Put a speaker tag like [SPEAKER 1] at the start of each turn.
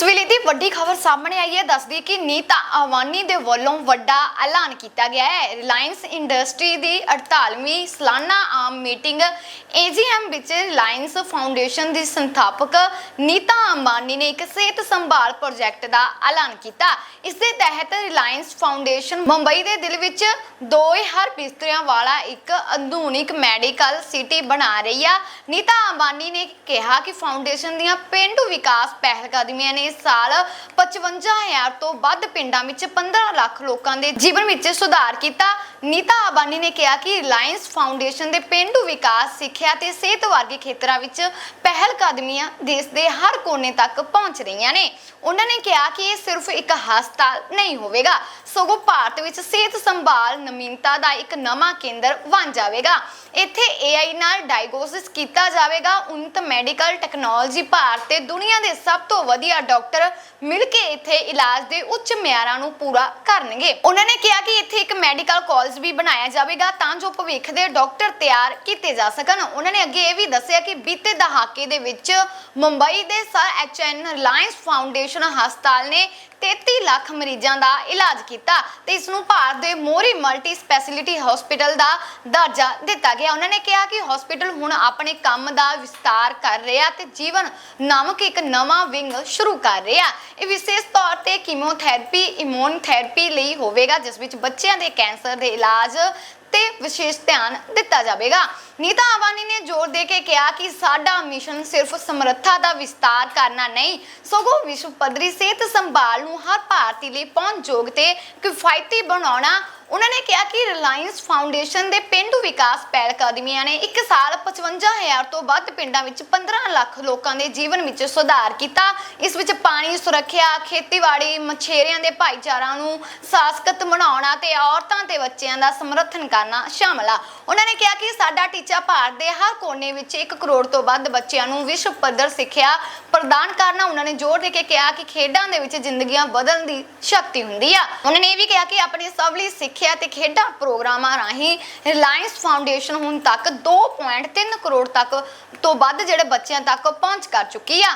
[SPEAKER 1] ਇਸ ਵੇਲੇ ਦੀ ਵੱਡੀ ਖਬਰ ਸਾਹਮਣੇ ਆਈ ਹੈ। ਦੱਸਦੀ ਕਿ ਨੀਤਾ ਅਵਾਨੀ ਦੇ ਵੱਲੋਂ ਵੱਡਾ ਐਲਾਨ ਕੀਤਾ ਗਿਆ ਹੈ। ਰਿਲਾਇੰਸ ਇੰਡਸਟਰੀ ਦੀ 48ਵੀਂ ਸਾਲਾਨਾ ਆਮ ਮੀਟਿੰਗ AGM ਵਿੱਚ ਰਿਲਾਇੰਸ ਫਾਊਂਡੇਸ਼ਨ ਦੀ ਸੰਸਥਾਪਕ ਨੀਤਾ ਅੰਬਾਨੀ ਨੇ ਇੱਕ ਸਿਹਤ ਸੰਭਾਲ ਪ੍ਰੋਜੈਕਟ ਦਾ ਐਲਾਨ ਕੀਤਾ। ਇਸ ਦੇ ਤਹਿਤ ਰਿਲਾਇੰਸ ਫਾਊਂਡੇਸ਼ਨ ਮੁੰਬਈ ਦੇ ਦਿਲ ਵਿੱਚ ਦੋ ਹਰ ਬਿਸਤਰਿਆਂ ਵਾਲਾ ਇੱਕ ਆਧੁਨਿਕ ਮੈਡੀਕਲ ਸਿਟੀ ਬਣਾ ਰਹੀ ਆ। ਨੀਤਾ ਅੰਬਾਨੀ ਨੇ ਕਿਹਾ ਕਿ ਫਾਊਂਡੇਸ਼ਨ ਦੀਆਂ ਪਿੰਡੂ ਵਿਕਾਸ ਪਹਿਲਕਦਮੀਆਂ ਨੇ ਇਸ ਸਾਲ 55000 ਤੋਂ ਵੱਧ ਪਿੰਡਾਂ ਵਿੱਚ 15 ਲੱਖ ਲੋਕਾਂ ਦੇ ਜੀਵਨ ਵਿੱਚ ਸੁਧਾਰ ਕੀਤਾ। ਨੀਤਾ ਅੰਬਾਨੀ ਨੇ ਕਿਹਾ ਕਿ ਰਿਲਾਇੰਸ ਫਾਊਂਡੇਸ਼ਨ ਦੇ ਪਿੰਡੂ ਵਿਕਾਸ ਸਿੱਖਿਆ ਤੇ ਸਿਹਤ ਵਰਗੇ ਖੇਤਰਾਂ ਵਿੱਚ ਪਹਿਲ ਕਦਮੀਆਂ ਦੇਸ਼ ਦੇ ਹਰ ਕੋਨੇ ਤੱਕ ਪਹੁੰਚ ਰਹੀਆਂ ਨੇ। ਉਹਨਾਂ ਨੇ ਕਿਹਾ ਕਿ ਇਹ ਸਿਰਫ ਇੱਕ ਹਸਪਤਾਲ ਨਹੀਂ ਹੋਵੇਗਾ, ਸਗੋਂ ਭਾਰਤ ਵਿੱਚ ਸਿਹਤ ਸੰਭਾਲ ਨਵੀਨਤਾ ਦਾ ਇੱਕ ਨਵਾਂ ਕੇਂਦਰ ਬਣ ਜਾਵੇਗਾ। ਇੱਥੇ AI ਨਾਲ ਡਾਇਗਨੋਸਿਸ ਕੀਤਾ ਜਾਵੇਗਾ। ਉન્નਤ ਮੈਡੀਕਲ ਟੈਕਨੋਲੋਜੀ ਭਾਰਤ ਤੇ ਦੁਨੀਆ ਦੇ ਸਭ ਤੋਂ ਵਧੀਆ ਡਾਕਟਰ ਮਿਲ ਕੇ ਇੱਥੇ ਇਲਾਜ ਦੇ ਉੱਚ ਮਿਆਰਾਂ ਨੂੰ ਪੂਰਾ ਕਰਨਗੇ। ਉਹਨਾਂ ਨੇ ਕਿਹਾ ਕਿ ਇੱਥੇ ਇੱਕ ਮੈਡੀਕਲ ਕਾਲਜ ਵੀ ਬਣਾਇਆ ਜਾਵੇਗਾ, ਤਾਂ ਜੋ ਭਵਿੱਖ ਦੇ ਡਾਕਟਰ ਤਿਆਰ ਕੀਤੇ ਜਾ ਸਕਣ। ਉਹਨਾਂ ਨੇ ਅੱਗੇ ਇਹ ਵੀ ਦੱਸਿਆ ਕਿ ਬੀਤੇ ਦਹਾਕੇ ਦੇ ਵਿੱਚ ਮੁੰਬਈ ਦੇ ਸਰ ਐਚਐਨ ਰਿਲਾਇੰਸ ਫਾਊਂਡੇਸ਼ਨ ਹਸਪਤਾਲ ਨੇ 33 ਲੱਖ ਮਰੀਜ਼ਾਂ ਦਾ ਇਲਾਜ ਕੀਤਾ ਤੇ ਇਸ ਨੂੰ ਭਾਰਤ ਦੇ ਮੋਰੀ ਮਲਟੀ ਸਪੈਸ਼ਲਿਟੀ ਹਸਪੀਟਲ ਦਾ ਦਰਜਾ ਦਿੱਤਾ ਗਿਆ। ਉਹਨਾਂ ਨੇ ਕਿਹਾ ਕਿ ਹਸਪੀਟਲ ਹੁਣ ਆਪਣੇ ਕੰਮ ਦਾ ਵਿਸਤਾਰ ਕਰ ਰਿਹਾ ਤੇ ਜੀਵਨ ਨਾਮਕ ਇੱਕ ਨਵਾਂ ਵਿੰਗ ਸ਼ੁਰੂ ਕਰ ਰਿਹਾ। ਇਹ ਵਿਸ਼ੇਸ਼ ਤੌਰ ਤੇ ਕੀਮੋਥੈਰੇਪੀ, ਇਮੂਨਥੈਰੇਪੀ ਲਈ ਹੋਵੇਗਾ, ਜਿਸ ਵਿੱਚ ਬੱਚਿਆਂ ਦੇ ਕੈਂਸਰ ਦੇ ਇਲਾਜ ਤੇ ਵਿਸ਼ੇਸ਼ ਧਿਆਨ ਦਿੱਤਾ ਜਾਵੇਗਾ। ਨੀਤਾ ਆਵਾਨੀ ਨੇ ਜ਼ੋਰ ਦੇ ਕੇ ਕਿਹਾ ਕਿ ਸਾਡਾ ਮਿਸ਼ਨ ਸਿਰਫ ਸਮਰੱਥਾ ਦਾ ਵਿਸਤਾਰ ਕਰਨਾ ਨਹੀਂ, ਸਗੋਂ ਵਿਸ਼ਵ ਪੱਧਰੀ ਸਿਹਤ ਸੰਭਾਲ ਨੂੰ ਹਰ ਭਾਰਤੀ ਲਈ ਪਹੁੰਚਯੋਗ ਤੇ ਕਿਫਾਇਤੀ ਬਣਾਉਣਾ ਉਹਨਾਂ ਨੇ ਕਿਹਾ ਕਿ ਰਿਲਾਇੰਸ ਫਾਊਂਡੇਸ਼ਨ ਦੇ ਪਿੰਡੂ ਵਿਕਾਸ ਪਹਿਲ ਕਦਮੀਆਂ ਨੇ ਇੱਕ ਸਾਲ 55000 ਤੋਂ ਵੱਧ ਪਿੰਡਾਂ ਵਿੱਚ 15 ਲੱਖ ਲੋਕਾਂ ਦੇ ਜੀਵਨ ਵਿੱਚ ਸੁਧਾਰ ਕੀਤਾ। ਇਸ ਵਿੱਚ ਪਾਣੀ ਸੁਰੱਖਿਆ, ਖੇਤੀਬਾੜੀ, ਮਛੇਰਿਆਂ ਦੇ ਭਾਈਚਾਰਾ ਨੂੰ ਸਾਸਕਤ ਬਣਾਉਣਾ ਤੇ ਔਰਤਾਂ ਤੇ ਬੱਚਿਆਂ ਦਾ ਸਮਰਥਨ ਕਰਨਾ ਸ਼ਾਮਲ ਆ। ਉਹਨਾਂ ਨੇ ਕਿਹਾ ਕਿ ਸਾਡਾ ਟੀਚਾ ਭਾਰਤ ਦੇ ਹਰ ਕੋਨੇ ਵਿੱਚ 1 ਕਰੋੜ ਤੋਂ ਵੱਧ ਬੱਚਿਆਂ ਨੂੰ ਵਿਸ਼ਵ ਪੱਧਰ ਸਿੱਖਿਆ ਪ੍ਰਦਾਨ ਕਰਨਾ ਉਹਨਾਂ ਨੇ ਜ਼ੋਰ ਦੇ ਕੇ ਕਿਹਾ ਕਿ ਖੇਡਾਂ ਦੇ ਵਿੱਚ ਜ਼ਿੰਦਗੀਆਂ ਬਦਲਣ ਦੀ ਸ਼ਕਤੀ ਹੁੰਦੀ ਆ। ਉਹਨਾਂ ਨੇ ਇਹ ਵੀ ਕਿਹਾ ਕਿ ਆਪਣੀ ਸਵਲੀ ਸਿੱਖਿਆ ਤੇ ਖੇਡਾਂ ਪ੍ਰੋਗਰਾਮਾਂ ਰਾਹੀਂ ਰਿਲਾਇੰਸ ਫਾਊਂਡੇਸ਼ਨ ਹੁਣ ਤੱਕ 2.3 ਕਰੋੜ ਤੱਕ ਤੋਂ ਵੱਧ ਜਿਹੜੇ ਬੱਚਿਆਂ ਤੱਕ ਪਹੁੰਚ ਕਰ ਚੁੱਕੀ ਆ।